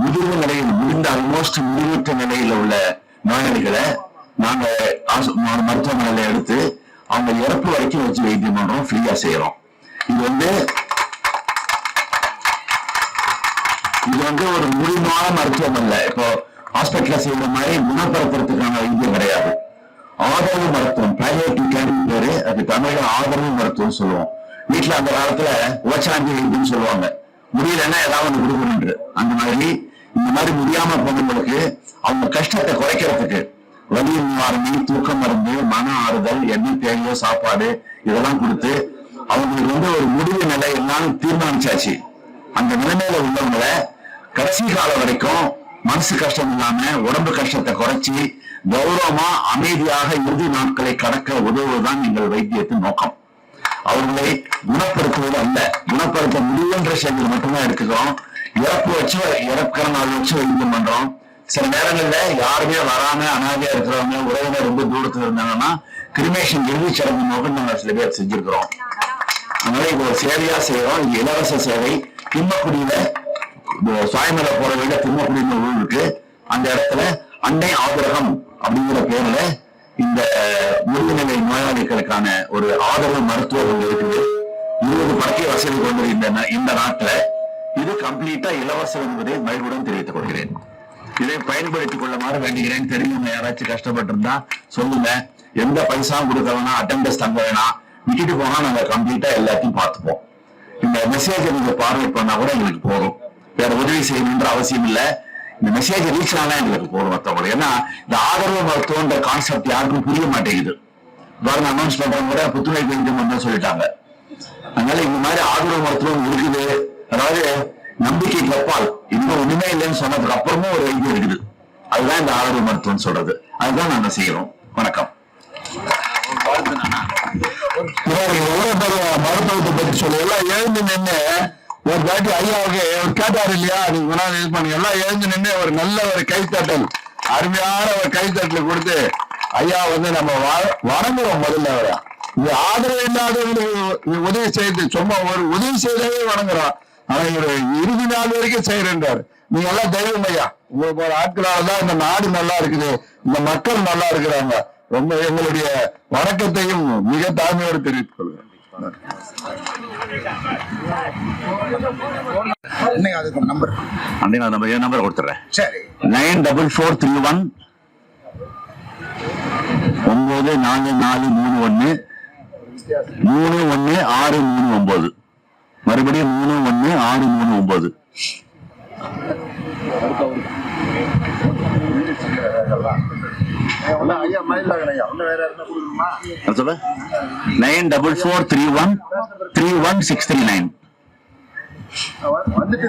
முதிர்வு நிலையில் முடிந்த ஆல்மோஸ்ட் முடிவுற்ற நிலையில உள்ள நோயாளிகளை நாங்க மருத்துவமனையில எடுத்து அவங்க இறப்பு வரைக்கும் வச்சு வைத்தியம் பண்றோம் ஃப்ரீயா செய்யறோம். இது வந்து இது வந்து ஒரு முழுமையான மருத்துவம் அல்ல. இப்போ ஹாஸ்பிட்டல செய்யற மாதிரி குணப்படுத்துறதுக்கான வைத்தியம் கிடையாது. ஆதரவு மருத்துவம் பிரைவேட்டிவ் கேர் பேரு அது தமிழ்ல ஆதரவு மருத்துவம் சொல்லுவோம். வீட்டுல அந்த காலத்துல ஓச்சாந்தி வைத்தியம் சொல்லுவாங்க. முடியலன்னா ஏதாவது ஒண்ணு கொடுக்கணும்ன்று அந்த மாதிரி இந்த மாதிரி முடியாம போனவங்களுக்கு அவங்க கஷ்டத்தை குறைக்கிறதுக்கு வலி நிவாரணி தூக்க மருந்து மன ஆறுதல் என்ன தேவையோ சாப்பாடு இதெல்லாம் கொடுத்து அவங்களுக்கு வந்து ஒரு முடிவு நிலை எல்லாம் தீர்மானிச்சாச்சு. அந்த நிலைமையில உள்ளவங்களை கடைசி காலம் வரைக்கும் மனசு கஷ்டம் இல்லாம உடம்பு கஷ்டத்தை குறைச்சி கௌரவமா அமைதியாக இறுதி நாட்களை கடக்க உதவுவதுதான் எங்கள் வைத்தியத்தின் நோக்கம். அவர்களை குணப்படுத்துவது அல்ல குணப்படுத்த முடியுன்ற செயல்கள் மட்டும்தான் எடுத்துக்கிறோம். இறப்பு வச்சு இறக்கிற நாள் வச்சு வைத்தியம் பண்றோம் சில நேரங்கள்ல யாருமே வராம அனாதையா இருக்கிறவங்க உறவினர் ரொம்ப தூரத்துல இருந்தாங்கன்னா கிரிமேஷன் இறுதி சடங்கு நோக்கம் நாங்க சில பேர் செஞ்சிருக்கிறோம். அதனால இப்போ ஒரு சேவையா செய்யறோம். இது இலவச சேவை. திம்மக்குடியில இந்த போற வழியில திம்மக்குடின்னு ஊர் இருக்கு. அந்த இடத்துல அன்னை ஆதரகம் அப்படிங்கிற பேர்ல இந்த முதுகுநிலை நோயாளிகளுக்கான ஒரு ஆதரவு மருத்துவம் இருக்குது. இருபது படுக்கை இந்த நாட்டில் இந்த நாட்டுல இது கம்ப்ளீட்டா இலவசம் என்பதை மகிழ்வுடன் தெரிவித்துக் கொள்கிறேன். இதை பயன்படுத்திக் கொள்ளுமாறு வேண்டுகிறேன். தெரிஞ்சவங்க யாராச்சும் கஷ்டப்பட்டு இருந்தா சொல்லுங்க. எந்த பைசாவும் கொடுக்க வேணாம் அட்டெண்டன்ஸ் தங்க வேணாம் விட்டுட்டு போனா நாங்க கம்ப்ளீட்டா எல்லாத்தையும் பார்த்துப்போம். இந்த மெசேஜை நீங்க பார்வை பண்ணா கூட எங்களுக்கு போதும். வேற உதவி செய்யணுன்ற அவசியம் இல்ல. இந்த மெசேஜ் ரீச் ஆனா எங்களுக்கு போதும் மத்தவங்களுக்கு ஏன்னா இந்த ஆதரவு மருத்துவன்ற கான்செப்ட் யாருக்கும் புரிய மாட்டேங்குது. கவர்மெண்ட் அனௌன்ஸ் பண்றவங்க கூட புத்துணர்வு வைத்தியம் சொல்லிட்டாங்க. அதனால இந்த மாதிரி ஆதரவு மருத்துவம் இருக்குது. அதாவது நம்பிக்கைக்கு அப்பால் இன்னும் ஒண்ணுமே இல்லைன்னு சொன்னதுக்கு அப்புறமும் ஒரு வைத்தியம் இருக்குது. அதுதான் இந்த ஆதரவு மருத்துவம் சொல்றது. அதுதான் நாங்க செய்யறோம். வணக்கம். மருத்துவத்தை பத்தி சொல்ல எல்லாம் எழுந்து நின்று ஒரு தாட்டி ஐயாவுக்கு அவர் கேட்டாரு இல்லையா? நீங்க கொண்டாந்து இது பண்ணி எல்லாம் எழுந்து நின்று ஒரு நல்ல ஒரு கைத்தட்டல் அருமையான ஒரு கைத்தட்டல் கொடுத்து ஐயா வந்து நம்ம வ- வணங்குறோம் முதல்ல அவரை. ஆதரவு இல்லாதவங்களுக்கு உதவி செய்து சும்மா ஒரு உதவி செய்தவே வணங்குறோம் ஆனா இவர் இறுதி நாள் வரைக்கும் செய்யறேன்றாரு. நீங்க எல்லாம் தெய்வம் ஐயா. உங்களை போற ஆட்களால தான் இந்த நாடு நல்லா இருக்குது. இந்த மக்கள் நல்லா இருக்கிறாங்க. ரொம்ப எங்களுடைய வணக்கத்தையும் மிக தாழ்மையோடு தெரிவித்துக் கொள்கிறேன். நம்பர் நம்பர் என் நம்பர் கொடுத்துறேன். சரி. Nine double four three one ஒன்பது நாலு நாலு மூணு ஒன்னு மூணு ஒன்னு ஆறு மூணு ஒன்பது. மறுபடியும் மூணு ஒன்னு ஆறு மூணு ஒன்பது. ஐயா nine double four three one three one six three nine. வந்துட்டு